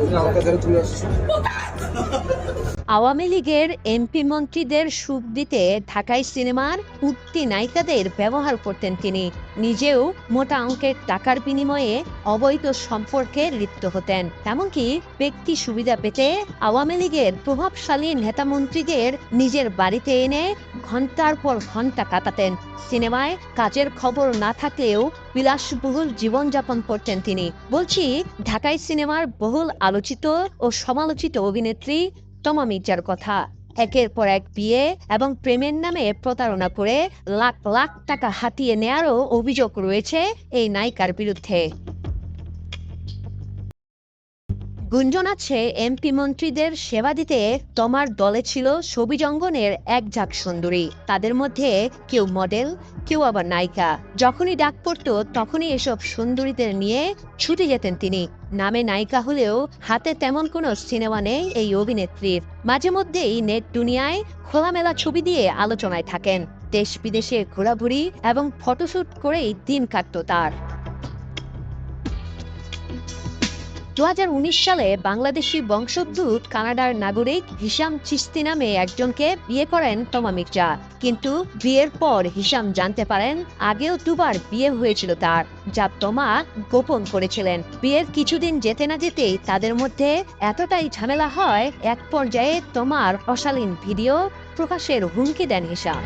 তুমি আমার কাছে চলে আসছো আওয়ামী লীগের এমপি মন্ত্রীদের সুখ দিতে ঢাকাই সিনেমার উঠতি নায়িকাদের ব্যবহার করতেন তিনি। নিজেও মোটা অঙ্কের টাকার বিনিময়ে অবৈধ সম্পর্কে লিপ্ত হতেন। এমনকি ব্যক্তি সুবিধা পেতে আওয়ামী লীগের প্রভাবশালী নেতা মন্ত্রীদের নিজের বাড়িতে এনে ঘণ্টার পর ঘণ্টা কাটাতেন। সিনেমায় কাজের খবর না থাকলেও বিলাসবহুল জীবনযাপন করতেন তিনি। বলছি ঢাকাই সিনেমার বহুল আলোচিত ও সমালোচিত অভিনেত্রী তমা মির্জার কথা। একের পর এক বিয়ে এবং প্রেমের নামে প্রতারণা করে লাখ লাখ টাকা হাতিয়ে নেয়ারও অভিযোগ রয়েছে এই নায়িকার বিরুদ্ধে। গুঞ্জন আছে এমপি মন্ত্রীদের সেবা দিতে তোমার দলে ছিল ছবি জঙ্গনের এক ঝাঁক সুন্দরী। তাদের মধ্যে কেউ মডেল, কেউ আবার নায়িকা। যখনই ডাক পড়তো, তখনই এসব সুন্দরীদের নিয়ে ছুটে যেতেন তিনি। নামে নায়িকা হলেও হাতে তেমন কোনো সিনেমা নেই এই অভিনেত্রীর। মাঝে মধ্যেই নেট দুনিয়ায় খোলামেলা ছবি দিয়ে আলোচনায় থাকেন। দেশ বিদেশে ঘোরাঘুরি এবং ফটোশুট করেই দিন কাটত তার। দু হাজার উনিশ সালে বাংলাদেশি বংশোদ্ভূত কানাডার নাগরিক হিসাম চিস্তি নামে একজনকে বিয়ে করেন তমা মির্জা। কিন্তু বিয়ের পর হিসাম জানতে পারেন আগেও দুবার বিয়ে হয়েছিল তার, যা তমা গোপন করেছিলেন। বিয়ের কিছুদিন যেতে না যেতেই তাদের মধ্যে এতটাই ঝামেলা হয়, এক পর্যায়ে তোমার অশালীন ভিডিও প্রকাশের হুমকি দেন হিসাম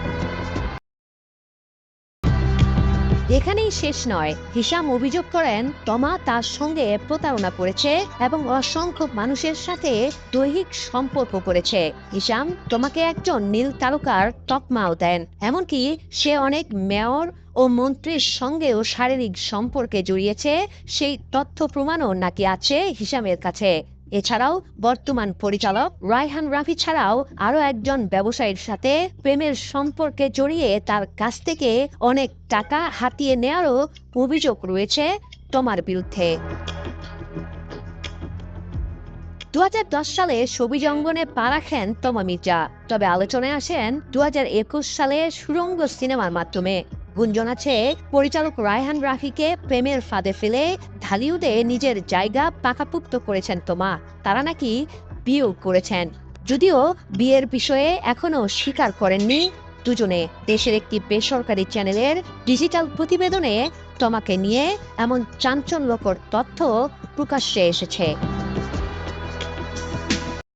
এখানেই শেষ নয়। হিসাম অভিযোগ করেন, তমা তার সঙ্গে প্রতারণা করেছে এবং অসংখ্য মানুষের সাথে দৈহিক সম্পর্ক করেছে। হিসাম তোমাকে একজন নীল তারকার তকমাও দেন, এমনকি সে অনেক মেয়র ও মন্ত্রীর সঙ্গেও শারীরিক সম্পর্কে জড়িয়েছে, সেই তথ্য প্রমাণও নাকি আছে হিসামের কাছে। এছাড়াও বর্তমান পরিচালক রায়হান রাফি ছাড়াও আরও একজন ব্যবসায়ীর সাথে প্রেমের সম্পর্কে জড়িয়ে তার কাছ থেকে অনেক টাকা হাতিয়ে নেওয়ারও অভিযোগ রয়েছে তোমার বিরুদ্ধে। দু সালে ছবি জঙ্গনে পা রাখেন তমা মির্জা। তবে আলোচনায় আসেন দু হাজার একুশ সালে সুরঙ্গ সিনেমার মাধ্যমে। গুঞ্জন আছে, পরিচালক রায়হান রাফিকে প্রেমের ফাঁদে ফেলে ঢালিউডে নিজের জায়গা পাকাপুক্ত করেছেন তোমা তারা নাকি বিয়েও করেছেন। যদিও বিয়ের বিষয়ে এখনও স্বীকার করেননি দুজনে। দেশের একটি বেসরকারি চ্যানেলের ডিজিটাল প্রতিবেদনে তোমাকে নিয়ে এমন চাঞ্চল্যকর তথ্য প্রকাশ্যে এসেছে।